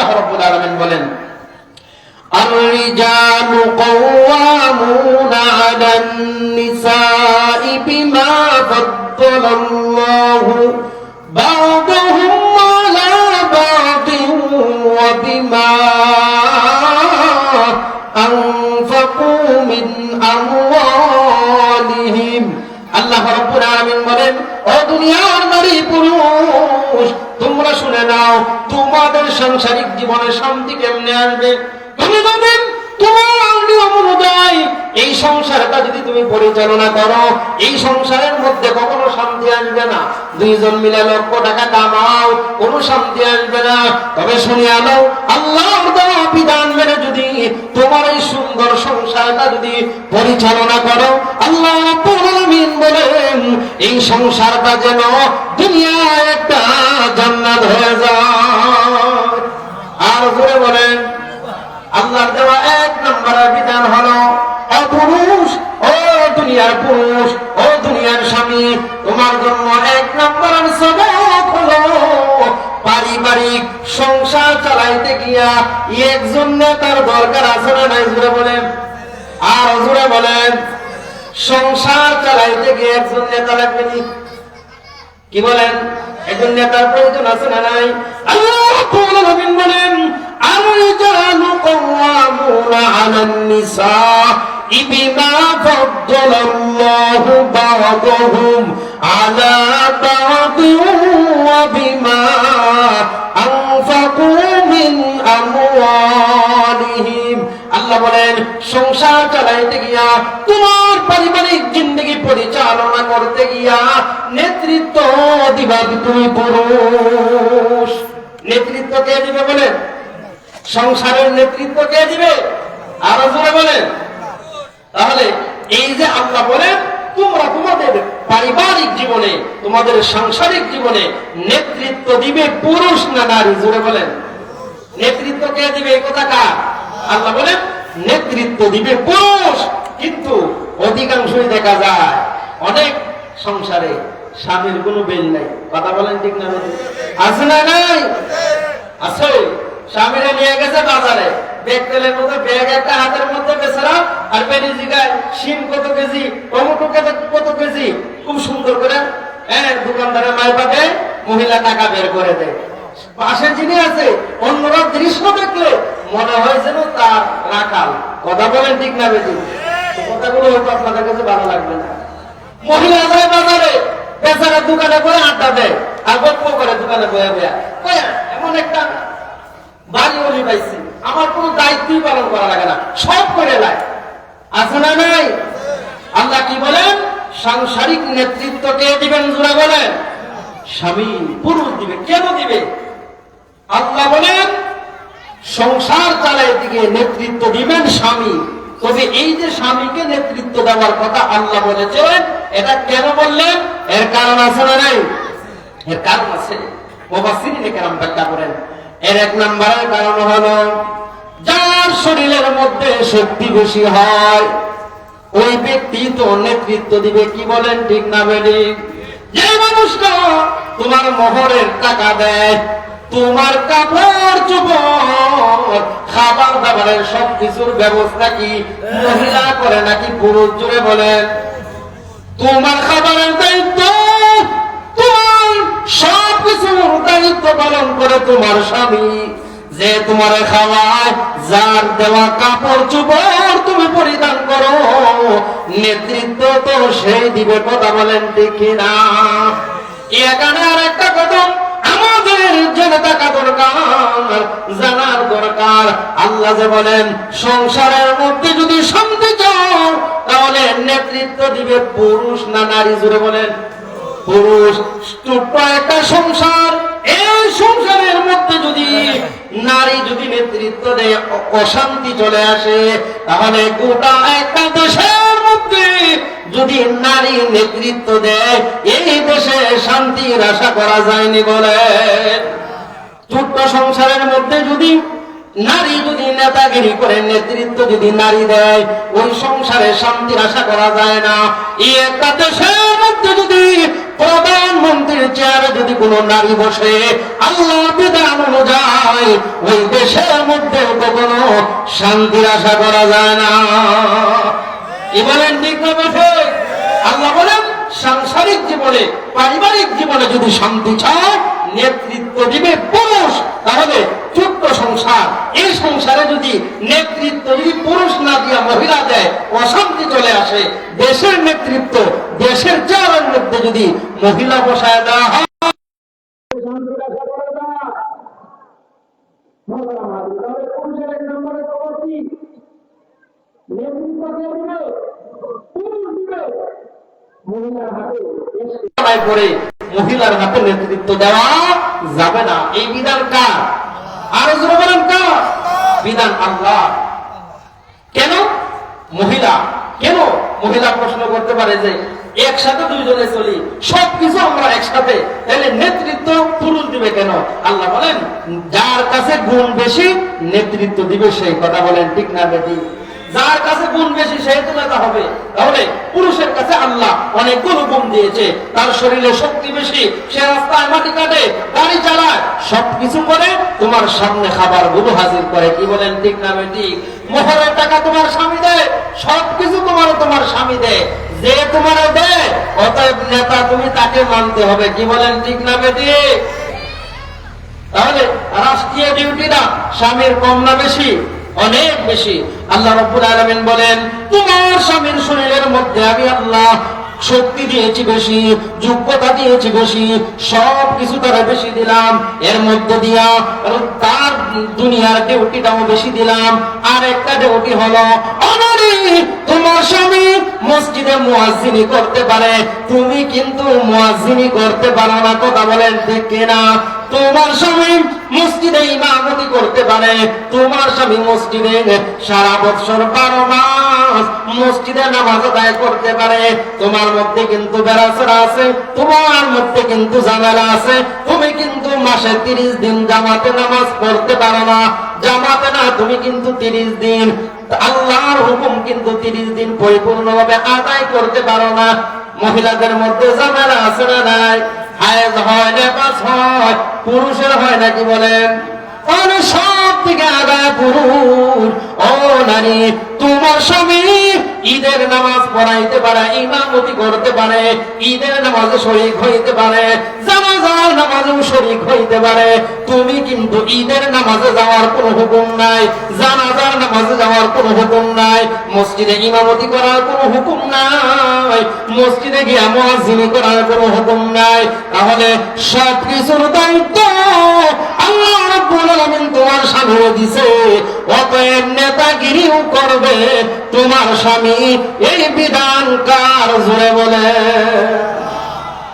আল্লাহ রাব্বুল আলামিন বলেন الرجال قوامون على النساء بما فضل الله بعضهم على بعض وبما أنفقوا من أموالهم আল্লাহ রব্বুল আলামিন বলেন ও দুনিয়ার নারী পুরুষ তোমরা শুনে নাও, তোমাদের সাংসারিক জীবনে শান্তি কেমনে আসবে? এই সংসারটা যদি তুমি পরিচালনা করো, এই সংসারের মধ্যে কখনো শান্তি আসবে না। দুইজন মিলে লক্ষ টাকা কামাও, কোনো শান্তি আসবে না। তবে শুনিয়া নাও আল্লাহর দেওয়া বিধান মেনে যদি তোমার এই সুন্দর সংসারটা যদি পরিচালনা করো, আল্লাহ আলামিন বলেন, এই সংসারটা যেন দুনিয়ায় একটা জান্নাত হয়ে যায়। আর জোরে বলেন, আল্লাহর দেওয়া এক নম্বরের বিধান হলো ও পুরুষ, ও দুনিয়ার পুরুষ একজন নেতার দরকার আছে না নাই জুড়ে বলেন আর জুড়ে বলেন সংসার চালাইতে গিয়ে একজন নেতা লাগবে নি? কি বলেন একজন নেতার প্রয়োজন আছে না নাই আল্লাহ রাব্বুল আলামিন বলেন الرجال قوامون على النساء بما فضل الله بعضهم على بعض وبما أنفقوا من أموالهم আল্লাহ বলেন, সংসার চালাইতে গিয়া, তোমার পারিবারিক জিন্দগি পরিচালনা করতে গিয়া নেতৃত্ব দিবা তুমি পুরুষ। নেতৃত্ব কে দিবে বলেন? সংসারের নেতৃত্ব কে দিবে? আরও জোরে বলেন। তাহলে এই যে আল্লাহ বলেন, তোমরা তোমাদের পারিবারিক জীবনে, তোমাদের সাংসারিক জীবনে নেতৃত্ব দিবে পুরুষ না নারী, জোরে বলেন। নেতৃত্ব কে দিবে? কথা কার? আল্লাহ বলেন নেতৃত্ব দিবে পুরুষ, কিন্তু অধিকাংশই দেখা যায় অনেক সংসারে স্বামীর কোনো বেল নাই। কথা বলেন ঠিক না আছে না নাই? আছে। স্বামীরা নিয়ে গেছে বাজারে। ব্যাগ তেলের মধ্যে ব্যাগ একটা হাতের মধ্যে বেচারা আর জিগায় শিম কত কেজি, টমেটো কত- কেজি? খুব সুন্দর করে হ্যাঁ দোকানদারের মাই পাবে মহিলা টাকা বের করে দেয়। পাশে যিনি আছে, অন্যরা দৃশ্য দেখলে মনে হয় যেন তার রাখাল। কথা বলেন ঠিক না বেশি কথাগুলো হয়তো আপনাদের কাছে ভালো লাগবে না। মহিলা বাজারে বেচারা দোকানে করে আড্ডা দেয়, আর গল্প করে দোকানে বয়া বয়া। এমন একটা বাড়ি পাইছি। আমার কোনো দায়িত্বই পালন করা লাগে না, সব করে লাই আছে না নাই? আল্লাহ কি বলেন? সাংসারিক নেতৃত্ব কে দিবেন জোরা বলেন? স্বামী, পুরুষ দিবে। কেন দিবে? আল্লাহ বলেন সংসার চালায় দিকে নেতৃত্ব দিবেন স্বামী। তবে এই যে স্বামীকে নেতৃত্ব দেওয়ার কথা আল্লাহ বলেছেন, এটা কেন বললেন? এর কারণ আছে না নাই? এর কারণ আছে। এর এক হলো, যার শরীরের মধ্যে বেশি হয়, ওই ব্যক্তি তো নেতৃত্ব দিবে, কি বলেন ঠিক না যে তোমার মোহরের টাকা দেয় তোমার কাপড়, চোপড়, খাবার দাবারের সব কিছুর ব্যবস্থা কি মহিলা করে নাকি পুরুষ? জুড়ে বলেন। তোমার খাবারের দায়িত্ব, তোমার দায়িত্ব পালন করে তোমার স্বামী। যে তোমার খাওয়ায়, যার দেওয়া কাপড়, চোপড় তুমি পরিধান করো, নেতৃত্ব তো সেই দিবে কথা বলেন ঠিক না এখানে আর একটা কথা জেনে থাকা দরকার, জানার দরকার। আল্লাহ যে বলেন, সংসারের মধ্যে যদি শান্তি চাও, তাহলে নেতৃত্ব দিবে পুরুষ না নারী জুড়ে বলেন। পুরুষ, ছোট্ট একটা সংসার, এই সংসারের মধ্যে যদি নারী যদি নেতৃত্ব দেয়, অশান্তি চলে আসে, তাহলে গোটা একটা দেশের মধ্যে যদি নারী নেতৃত্ব দেয়, এই দেশে শান্তির আশা করা যায়নি বলে। ছোট্ট সংসারের মধ্যে যদি নারী যদি নেতাগিরি করে, নেতৃত্ব যদি নারী দেয়, ওই সংসারে শান্তির আশা করা যায় না। একটা দেশের মধ্যে যদি প্রধানমন্ত্রীর চেয়ারে যদি কোনো নারী বসে, আল্লাহ বিধান অনুযায়ী ওই দেশের মধ্যে শান্তির আশা করা যায় না। কি বলেন, ঠিক আল্লাহ বলেন, সাংসারিক জীবনে, পারিবারিক জীবনে যদি শান্তি চায় নেতৃত্ব দিবে পুরুষ তাহলে ছোট্ট সংসার। এই সংসারে যদি নেতৃত্ব যদি পুরুষ না দিয়া মহিলা দেয় অশান্তি চলে আসে। দেশের নেতৃত্ব দেশের চেয়ারের মধ্যে যদি মহিলা বসায় দেওয়া হয়। মহিলার করে মহিলার হাতে নেতৃত্ব দেওয়া যাবে না। এই বিধান কার? আরও জোরে বলেন কার? বিধান আল্লাহ। কেন? মহিলা। কেন? মহিলা প্রশ্ন করতে পারে যে একসাথে দুইজনে চলি, সবকিছু আমরা একসাথে, তাহলে নেতৃত্ব পুরুষ দিবে কেন? আল্লাহ বলেন, যার কাছে গুণ বেশি নেতৃত্ব দিবে সেই কথা বলেন, ঠিক না বেটি? যার কাছে গুণ বেশি সেই তো হবে। তাহলে আল্লাহ অনেকগুলো গুণ দিয়েছে। তার শরীরে শক্তি বেশি, সে রাস্তায় মাটি কাটে, গাড়ি চালায়, সবকিছু করে তোমার সামনে খাবারগুলো হাজির করে। কি বলেন ঠিক না বেটি? মোহরের টাকা তোমার স্বামী দেয়, সবকিছু তোমার তোমার স্বামী দেয়। যে তোমার দেয়, অতএব নেতা তুমি তাকে মানতে হবে। কি বলেন ঠিক না বেটি? তাহলে রাষ্ট্রীয় ডিউটিটা স্বামীর কম না বেশি? অনেক বেশি। আল্লাহ রব্বুল আলামিন বলেন, তোমার স্বামীর শরীরের মধ্যে আমি আল্লাহ শক্তি দিয়েছি বেশি, যোগ্যতা দিয়েছি বেশি সব কিছু তারা বেশি দিলাম। এর মধ্যে দিয়া তার দুনিয়ার ডিউটিটাও বেশি দিলাম। আর একটা ডিউটি হলো তোমার স্বামী মসজিদে মুয়াজ্জিনি করতে পারে। তুমি কিন্তু মুয়াজ্জিনি করতে পারো না, কথা বলেন ঠিক কিনা? তোমার স্বামী মসজিদে ইমামতি করতে পারে। তোমার স্বামী মসজিদে সারা বছর বারো মাস মসজিদে নামাজ আদায় করতে পারে। তোমার মধ্যে কিন্তু বেড়াচড়া আছে, তোমার মধ্যে কিন্তু ঝামেলা আছে। তুমি কিন্তু মাসে তিরিশ দিন জামাতে নামাজ পড়তে পারো না। জামাতে না, তুমি কিন্তু তিরিশ দিন। আল্লাহর হুকুম কিন্তু তিরিশ দিন পরিপূর্ণভাবে আদায় করতে পারো না। মহিলাদের মধ্যে ঝামেলা আছে না নাই? হায়েজ হয় নেপাস হয় পুরুষের হয় নাকি বলেন? সব থেকে আগায় পুরুষ ও নারী, তোমার স্বামী ঈদের নামাজ পড়াইতে পারে, ইমামতি করতে পারে, ঈদের নামাজে শরিক হইতে পারে, জানাজার নামাজেও শরিক হইতে পারে। তুমি কিন্তু ঈদের নামাজে যাওয়ার কোনো হুকুম নাই, জানাজার নামাজে যাওয়ার কোনো হুকুম নাই, মসজিদে ইমামতি করার কোনো হুকুম নাই, মসজিদে গিয়া মুয়াজ্জিনি করার কোনো হুকুম নাই। তাহলে সব কিছুর দায়িত্ব আল্লাহ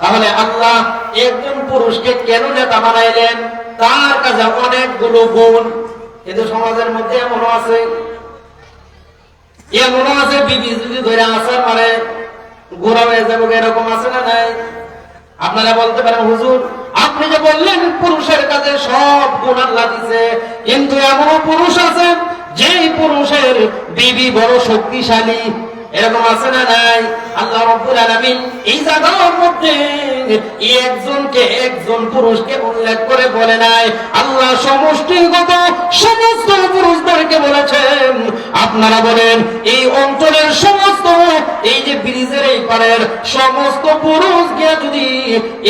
তাহলে আল্লাহ একজন পুরুষকে কেন নেতা বানাইলেন? তার কাছে অনেকগুলো গুণ। কিন্তু সমাজের মধ্যে এমনও আছে। এমনও আছে, বিবি যদি ধরে আসার মানে গোড়া হয়ে যাব এরকম আছে না নাই? আপনারা বলতে পারেন, হুজুর আপনি যে বললেন, পুরুষের কাছে সব গুণ আল্লাহ দিছে, কিন্তু এমনও পুরুষ আছে, যেই পুরুষের বিবি বড় শক্তিশালী। এরকম আছে না নাই? আল্লাহ রব্বুল আলামিন এই মধ্যে একজনকে একজন পুরুষকে উল্লেখ করে বলে নাই। আল্লাহ সমষ্টিগত সমস্ত পুরুষদেরকে বলেছেন, আপনারা বলেন, এই অঞ্চলের সমস্ত, এই যে ব্রিজের এই পারের সমস্ত পুরুষ যদি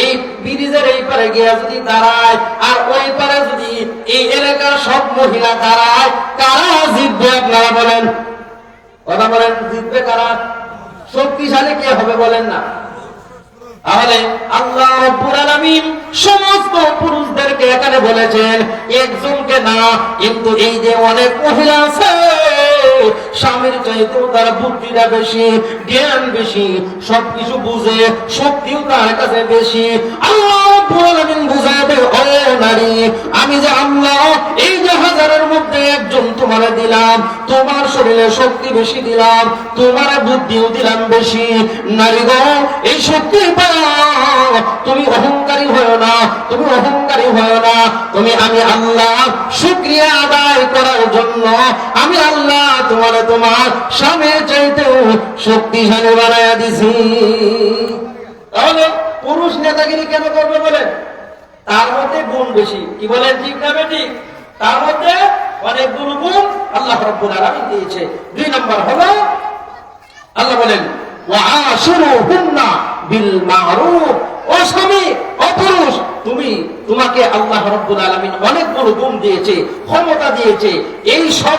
এই ব্রিজের এই পারে গিয়া যদি দাঁড়ায়, আর ওই পারে যদি এই এলাকার সব মহিলা দাঁড়ায়, কারা জিতবে আপনারা বলেন? কথা বলেন, জিতবে কারা? শক্তিশালী কে হবে বলেন না? তাহলে আল্লাহ সমস্ত পুরুষদেরকে এখানে বলেছেন, একজনকে না, কিন্তু এই যে অনেক মহিলা আছে স্বামীর চাইতেও তার বুদ্ধিটা বেশি, জ্ঞান বেশি, সবকিছু বুঝে, শক্তিও তার কাছে বেশি। আমি যে আল্লাহ, এই যে হাজারের মধ্যে একজন তোমারে দিলাম, তোমার শরীরে শক্তি বেশি দিলাম, তোমার বুদ্ধিও দিলাম বেশি। নারী গো, এই শক্তি পাও তুমি অহংকারী হয় না, তুমি অহংকারী হয় না। তুমি আমি আল্লাহ, শুক্রিয়া আদায় করার জন্য আমি আল্লাহ তোমার তোমার স্বামীর চাইতেও শক্তিশালী বানায়া দিছি। তাহলে পুরুষ নেতাগিরি কেন করবে বলেন? তার মধ্যে গুণ বেশি। কি বলেন ঠিক না ঠিক তার মধ্যে অনেকগুলো গুণ আল্লাহ রব্বুল আলামিন দিয়েছে। দুই নম্বর হলো, আল্লাহ বলেন ওয়াশিরুহুন্না বিল মারুফ। তুমি তোমাকে আল্লাহ রব্বুল আলমিন অনেক বড় গুণ দিয়েছে ক্ষমতা দিয়েছে। এই সব